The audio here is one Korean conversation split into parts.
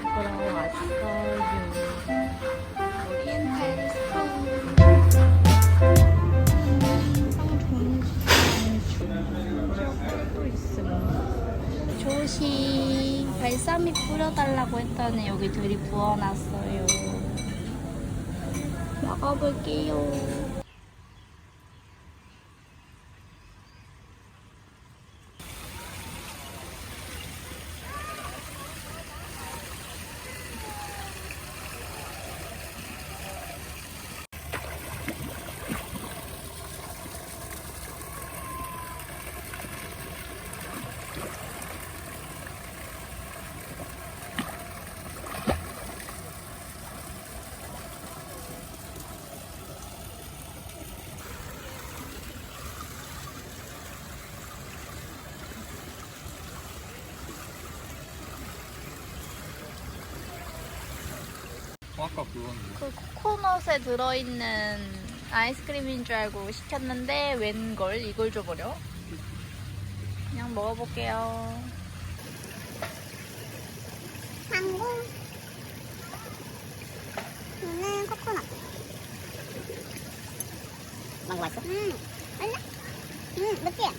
먹으러 왔어요. 오리엔탈 있음. 조시 발사믹 뿌려달라고 했더니 여기 들이 부어놨어요. 먹어볼게요. 아까 그건 그 코코넛에 들어있는 아이스크림인 줄 알고 시켰는데 웬걸 이걸 줘버려? 그냥 먹어볼게요. 망고 이거는 코코넛 망고 맛있어? 음 맛있네 음 느끼해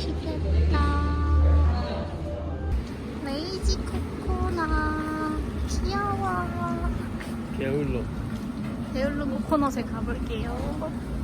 맛있겠다. 레이지 코코넛 귀여워. 게을러 게을러 코코넛에 가볼게요.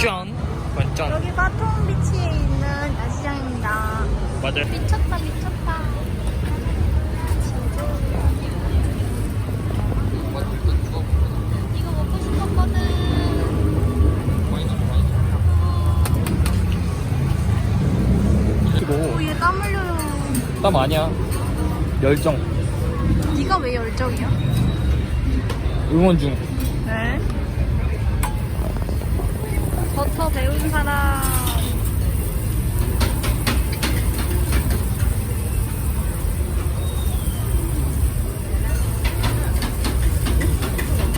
반짠 반짠 여기 바통 비치에 있는 야시장입니다. 맞아 미쳤다 미쳤다. 이거 먹고 싶었거든. 이거. 오얘땀 흘려요 땀 아니야. 열정. 네가 왜 열정이야? 응원 중. 네 버터 배운 사람.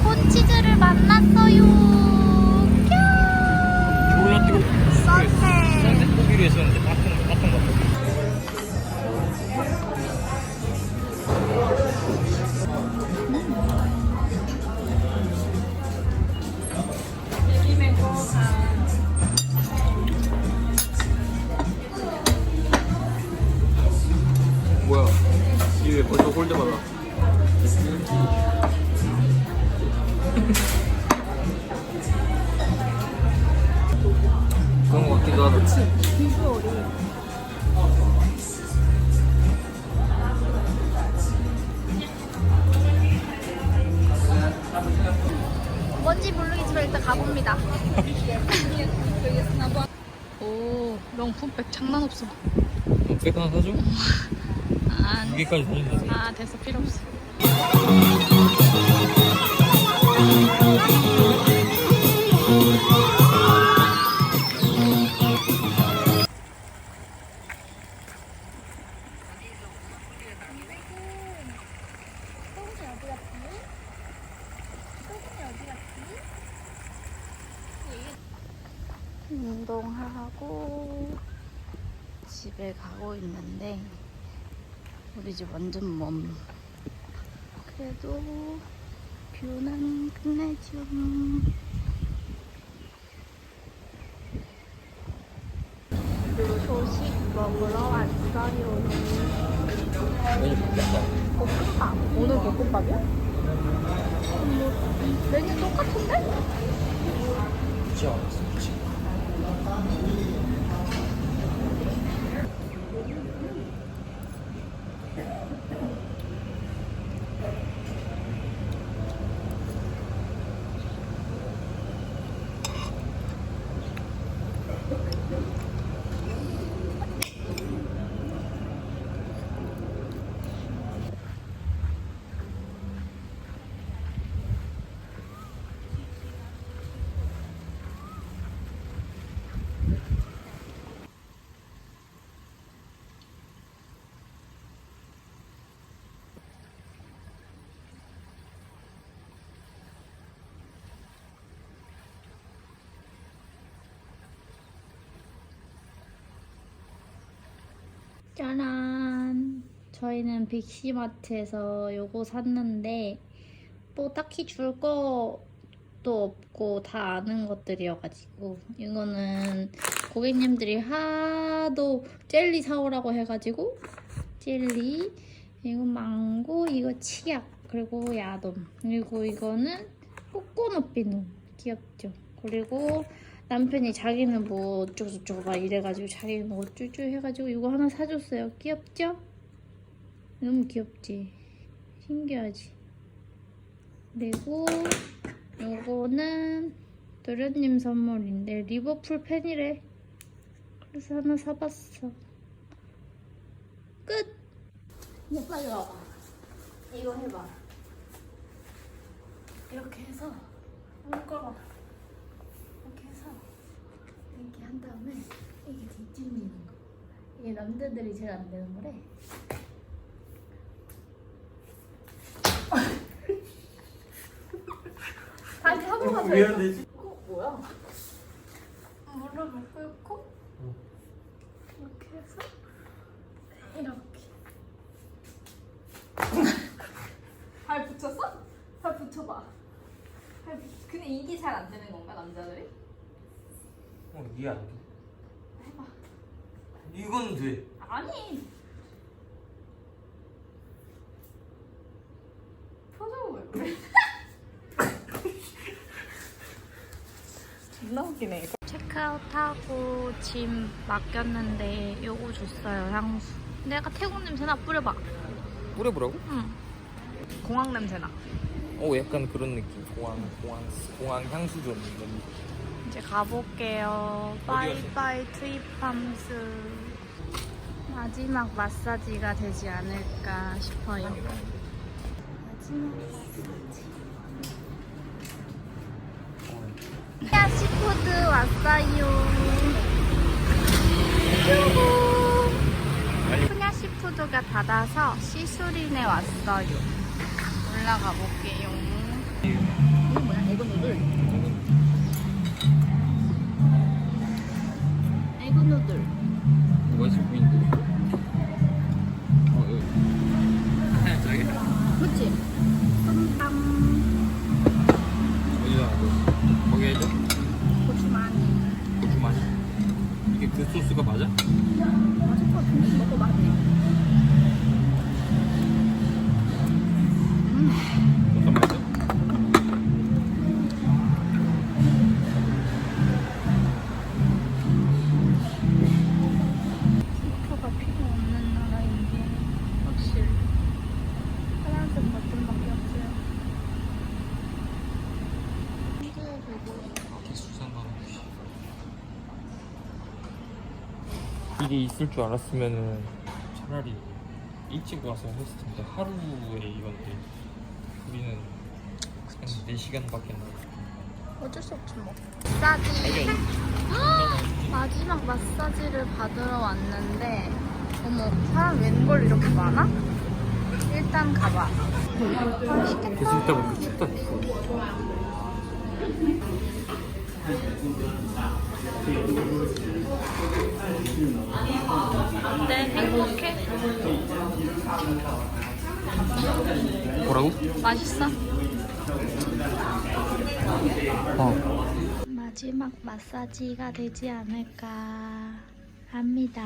콘치즈를 만났어요. 뀨 졸라 뜨거 선셋 선셋 보기로 했었는데 바쁜 바쁜 거뭐 홀드 받아 그런 거 같기도 하다 뭔지 모르겠지만 일단 가봅니다. 오, 명품백 장난 없어. 백 하나 사줘? 아, 두 개까지 사준다 아 됐어 필요 없어. 우리 집 완전 멈. 그래도 뷰는 끝내죠. 먹으러 왔어요. 볶음밥. 오늘 볶음밥이야? 메뉴 똑같은데? 지 않았어 짜란. 저희는 빅시마트에서 요거 샀는데 뭐 딱히 줄 것도 없고 다 아는 것들이어가지고 이거는 고객님들이 하도 젤리 사오라고 해가지고 젤리 이거 망고 이거 치약 그리고 야돔 그리고 이거는 코코넛 비누 귀엽죠 그리고 남편이 자기는 뭐 어쩌고저쩌고 막 이래가지고 자기는 뭐 어쩌고 해가지고 이거 하나 사줬어요 귀엽죠? 너무 귀엽지? 신기하지? 그리고 요거는 도련님 선물인데 리버풀 펜이래 그래서 하나 사봤어 끝! 이제 빨리 와봐 이거 해봐 이렇게 해서 묶어봐 이렇게 한 다음에 이게 뒷짐지는 거 이게 남자들이 제일 안 되는 거래 다시 하고 가서 왜안 되지? 어, 뭐야? 무릎을 꿇고 이렇게 해서 이렇게 발 붙였어? 발 붙여봐. 발 붙... 근데 이게 잘 안 되는 건가 남자들이? 어 이해 안 돼 해봐. 이건 돼 아니. 표정은 왜 그래? 존나 웃기네 이거. 체크아웃하고 짐 맡겼는데 요거 줬어요 향수 내가 태국 냄새나 뿌려봐 뿌려보라고? 응 공항 냄새나. 어 약간 그런 느낌 공항 공항 공항 향수 좀 이런 이제 가볼게요. 빠이빠이 트립함스. 마지막 마사지가 되지 않을까 싶어요. 마지막 마사지. 야 시푸드 왔어요. 뾰구 푸냐 시푸드가 닫아서 시수린에 왔어요. 올라가 볼게요. 이거 뭐야? 에그 누들 에그 누들. 뭐가 있어 보이는 있을 줄 알았으면은 차라리 일찍 와서 했을 텐데 하루에 이건데 우리는 한 4시간밖에 안 나왔어. 어쩔 수 없지 뭐. 마사지. 마지막 마사지를 받으러 왔는데 어머 사람 웬걸 이렇게 많아? 일단 가봐. 계속 있다 보니까 춥다. 추워 어때? 행복해? 뭐라고? 맛있어? 어 마지막 마사지가 되지 않을까 합니다.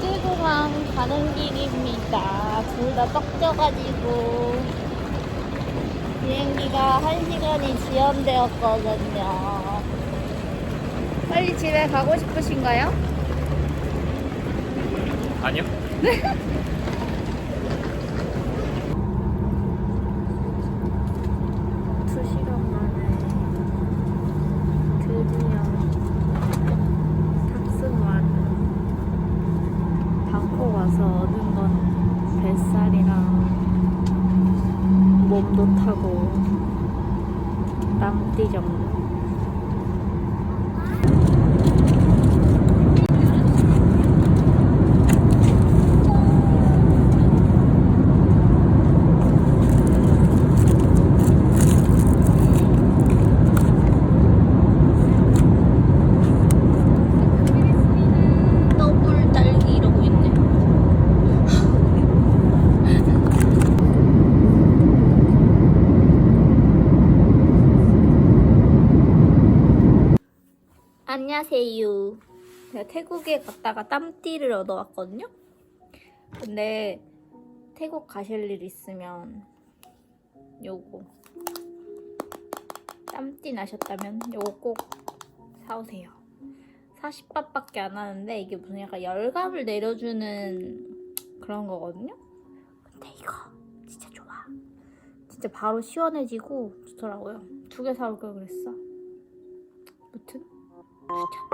국제공항 가는 길입니다. 둘 다 떡져가지고 비행기가 1시간이 지연되었거든요. 빨리 집에 가고 싶으신가요? 아니요. 두 시간 만에 드디어 탑승完방콕 와서 얻은 건 뱃살이랑 몸도 타고 땀띠 정도 더블 딸기 이러고 있네. 안녕하세요. 제가 태국에 갔다가 땀띠를 얻어왔거든요. 근데 태국 가실 일 있으면 요거 땀띠 나셨다면 요거 꼭 사오세요. 40바트밖에 안 하는데 이게 무슨 약간 열감을 내려주는 그런 거거든요. 근데 이거 진짜 좋아. 진짜 바로 시원해지고 좋더라고요. 두 개 사올 걸 그랬어. 무튼 추천.